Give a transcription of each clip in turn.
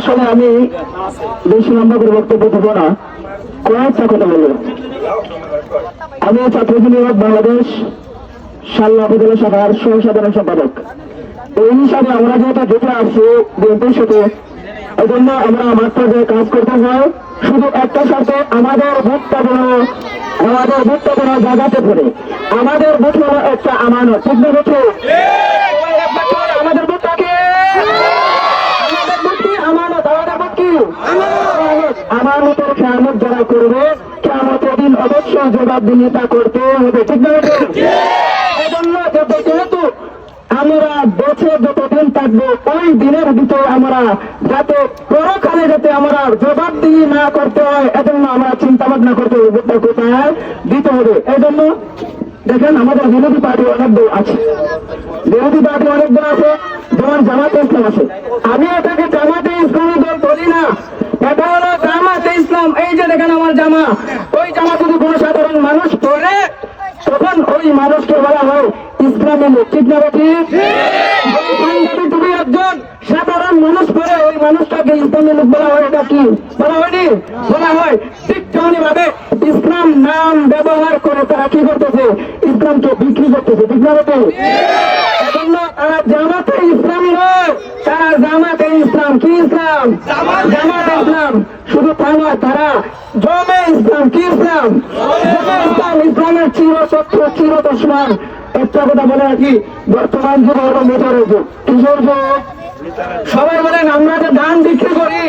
আসলে আমি বেশি লম্বা করে বক্তব্য দেবো না। কয়েকটা কথা বলব। আমি ছাত্র ইউনিয়ন বাংলাদেশ সাল্লা উপজেলা শাখার সহ সাধারণ সম্পাদক। এই হিসাবে আমরা যেহেতু জেতে আসছি বিএনপির সাথে এই জন্য আমরা মাঠ পর্যায়ে কাজ করতে হয় শুধু একটা সাথে আমাদের ভোটটা যেন আমাদের ভোটটা যেন জায়গাতে পড়ে। আমাদের ভোট হলো একটা আমানত, ঠিক না ভোট আমাদের ভোটটাকে আমাদের ভোট কি আমানত কি আমানতের খেয়ামত যারা করবে, খেয়ামতের দিন অবশ্যই জবাবদিহিতা করতে হবে, ঠিক না যেহেতু আমরা বেছে যতদিন থাকব, ওই দিনের ভিতরে আমরা যাতে পরকালে যাতে আমরা জবাবদিহি না করতে হয়, এজন্য আমরা চিন্তা ভাবনা করতে হবে কোথায় দিতে হবে। এজন্য দেখেন, আমাদের বিরোধী পার্টি অনেক আছে। বিরোধী পার্টি অনেক আছে, যেমন জামাতে আছে। আমি এটাকে জামাতে ইসলামী দল বলি না এটা হলো জামাতে ইসলাম এই আমার জামা, ওই জামা যদি কোনো সাধারণ মানুষ পরে, তখন ওই মানুষকে বলা হয় ইসলামী লোক ঠিক না ঠিক একজন সাধারণ মানুষ পরে, ওই মানুষটাকে ইসলামী লোক বলা হয় এটা কি বলা হয়নি? বলা হয় ঠিক তেমনি ভাবে ইসলাম নাম ব্যবহার করে তারা কি করতেছে? ইসলামকে বিক্রি করতেছে, ঠিক না তারা জামাতে ইসলামী নয়, তারা জামাতে ইসলাম। কি ইসলাম? জামাতে ইসলাম। শুধু তা নয়, তারা ইসলাম কি ইসলাম ইসলাম ইসলামের চির সত্য চির দুশ্মন। একটা কথা বলে রাখি, বর্তমান যুগ হলো মেটারের যুগ। কিশোর যুগ। সবাই বলেন আমরা যে ধান বিক্রি করি,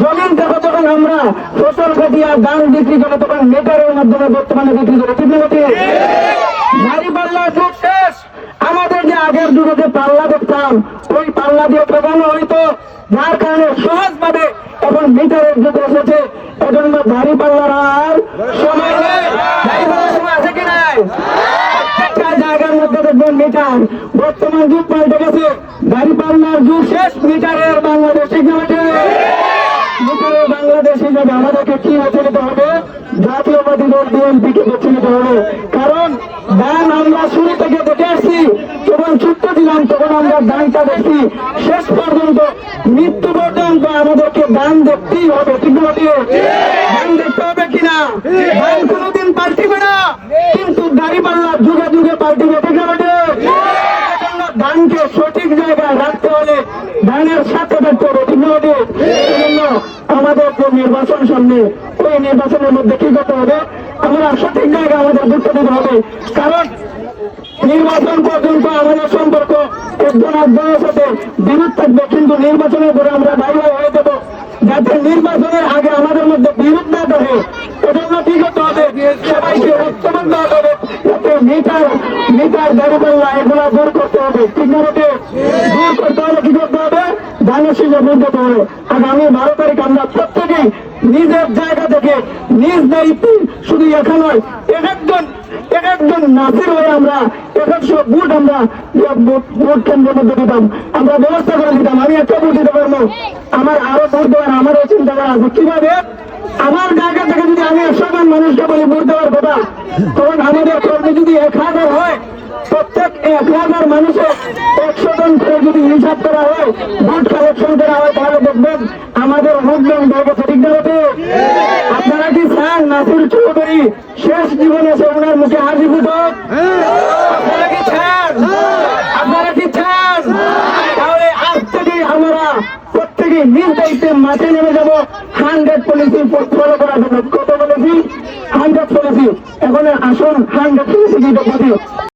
জমিন থেকে যখন আমরা। ফসল কাটিয়া ধান বিক্রি করে তখন মেটারের মাধ্যমে বর্তমানে বিক্রি করে। ঠিক না ঠিক? গাড়ি পাল্লা যুগ শেষ। আমাদের যে আগের যুগে যে পাল্লা দেখতাম, ওই পাল্লা দিয়ে প্রবানো হইতো যার কারণে সহজ ভাবে এখন মিটারের যুগ এসেছে। এজন্য গাড়ি পাল্লার আর সময় নেই গাড়ি পাল্লার সময় আছে কি নাই প্রত্যেকটা জায়গার মধ্যে মিটার বর্তমান যুগ পাল্টে গেছে। গাড়ি পাল্লার যুগ শেষ মিটারের বাংলাদেশে গেছে মিটারের বাংলাদেশ হিসাবে আমাদেরকে কি বেছে হবে? জাতীয়বাদী দল বিএনপিকে বেছে হবে। কারণ, দান আমরা শুরু থেকে দেখে আসছি যখন ছোট্ট ছিলাম তখন আমরা দানটা দেখছি। শেষ পর্যন্ত মৃত্যু পর্যন্ত আমাদেরকে দান দেখতেই হবে। ঠিক? দান দেখতে হবে কিনা? দান কোনোদিন পাল্টিবে না কিন্তু দাড়ি পাল্লা যুগে যুগে পাল্টিবে ঠিক না ঠিক? এজন্য ধানকে সঠিক জায়গায় রাখতে হলে ধানের সাথে আমাদের যে নির্বাচন সামনে, ওই নির্বাচনের মধ্যে কি করতে হবে? আমরা সঠিক জায়গায় আমাদের গুরুত্ব দিতে হবে। কারণ নির্বাচন পর্যন্ত আমাদের সম্পর্ক একজন একজনের সাথে বিরোধ থাকবে, কিন্তু নির্বাচনের পরে আমরা বাইরে হয়ে যাব। যাতে নির্বাচনের আগে আমাদের মধ্যে বিরোধ না থাকে, এজন্য কি করতে হবে? সবাইকে ঐক্যবদ্ধ হবে যাতে মিটার মিটার দাঁড়িপাল্লা এগুলা দূর করতে হবে ঠিক না বটে? দূর করতে হলে কি করতে হবে দিতে হবে আগামী বারো তারিখ আমরা প্রত্যেকেই নিজের জায়গা থেকে নিজ দায়িত্বে শুধু একা এক একজন এক একজন নাসির হয়ে আমরা এক একশো বুট আমরা ভোট কেন্দ্রের মধ্যে দিতাম। আমরা ব্যবস্থা করে দিতাম। আমি একটা ভোট দিতে পারব। আমার আরও ভোট দেওয়ার, আমারও চিন্তা করা আছে। কীভাবে? আমার জায়গা থেকে যদি আমি একশো জন মানুষকে বলি ভোট দেওয়ার কথা, তখন আমাদের কর্মী যদি এক হাজার হয়, প্রত্যেক এক হাজার মানুষের একশো জন যদি হিসাব করা হয় ভোট কালেকশন করা হয় তাহলে দেখবেন আমাদের হয়ে গেছে না বটে? আপনারা কি চান নাসির চৌধুরী শেষ জীবনে এসে ওনার মুখে হাসি ফুটুক আপনারা কি চান আপনারা কি চান তাহলে আজ থেকে আমরা প্রত্যেকে নিজ দায়িত্বে মাঠে নেমে যাব। হান্ড্রেড পলিসি ফলো করার জন্য কত পলিসি হান্ড্রেড পলিসি এখন আসুন, হান্ড্রেড পলিসি কি